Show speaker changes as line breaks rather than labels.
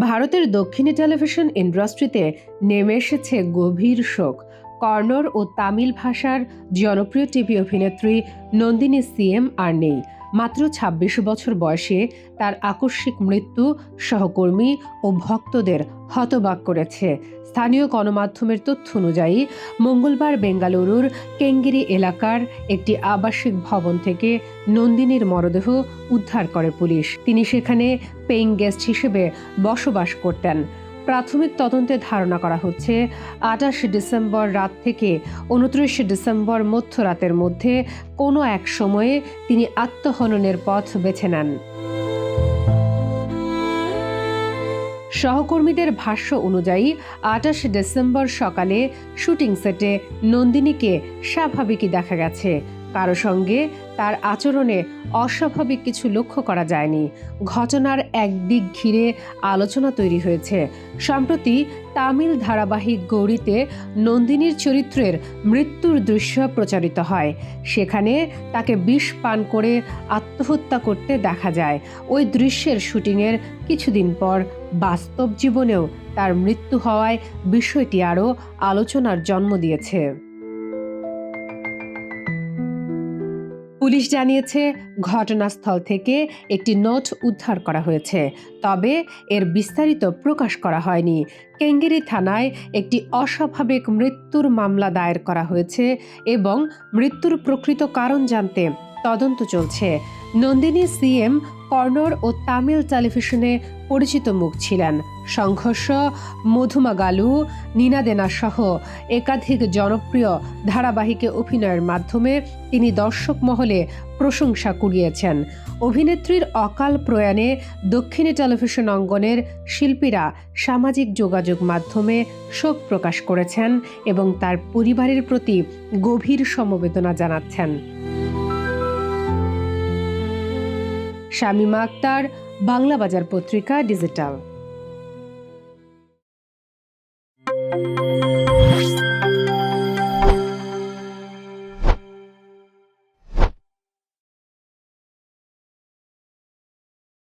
ভারতের দক্ষিণী টেলিভিশন ইন্ডাস্ট্রিতে নেমে এসেছে গভীর শোক। কর্নর ও তামিল ভাষার জনপ্রিয় টিভি অভিনেত্রী নন্দিনী সিএম আর নেই। মাত্র ২৬ বছর বয়সে তার আকস্মিক মৃত্যু সহকর্মী ও ভক্তদের হতবাক করেছে। স্থানীয় গণমাধ্যমের তথ্য অনুযায়ী, মঙ্গলবার বেঙ্গালুরুর কেঙ্গিরি এলাকার একটি আবাসিক ভবন থেকে নন্দিনীর মরদেহ উদ্ধার করে পুলিশ। তিনি সেখানে পেইং গেস্ট হিসেবে বসবাস করতেন। প্রাথমিক তদন্তে ধারণা করা হচ্ছে, আঠাশ ডিসেম্বর রাত থেকে উনত্রিশ ডিসেম্বর মধ্যরাতের মধ্যে কোনো এক সময়ে তিনি আত্মহননের পথ বেছে নেন। সহকর্মীদের ভাষ্য অনুযায়ী আঠাশ ডিসেম্বর সকালে শুটিং সেটে নন্দিনীকে স্বাভাবিকই দেখা গেছে। কারও সঙ্গে তার আচরণে অস্বাভাবিক কিছু লক্ষ্য করা যায়নি। ঘটনার একদিক ঘিরে আলোচনা তৈরি হয়েছে। সম্প্রতি তামিল ধারাবাহিক গৌরীতে নন্দিনীর চরিত্রের মৃত্যুর দৃশ্য প্রচারিত হয়। সেখানে তাকে বিষ পান করে আত্মহত্যা করতে দেখা যায়। ওই দৃশ্যের শুটিংয়ের কিছুদিন পর বাস্তব জীবনেও তার মৃত্যু হওয়ায় বিষয়টি আরও আলোচনার জন্ম দিয়েছে। পুলিশ জানিয়েছে, ঘটনাস্থল থেকে একটি নোট উদ্ধার করা হয়েছে। তবে এর বিস্তারিত প্রকাশ করা হয়নি। কেঙ্গেরি থানায় একটি অস্বাভাবিক মৃত্যুর মামলা দায়ের করা হয়েছে এবং মৃত্যুর প্রকৃত কারণ জানতে তদন্ত চলছে। নন্দিনী সিএম কর্নর ও তামিল টেলিভিশনে পরিচিত মুখ ছিলেন। সংঘর্ষ, মধুমা গালু নীনাদেনা সহ একাধিক জনপ্রিয় ধারাবাহিকে অভিনয়ের মাধ্যমে তিনি দর্শক মহলে প্রশংসা কুড়িয়েছেন। অভিনেত্রীর অকাল প্রয়াণে দক্ষিণী টেলিভিশন অঙ্গনের শিল্পীরা সামাজিক যোগাযোগ মাধ্যমে শোক প্রকাশ করেছেন এবং তার পরিবারের প্রতি গভীর সমবেদনা জানাচ্ছেন। শামীমা আক্তার বাংলা বাজার পত্রিকা ডিজিটাল।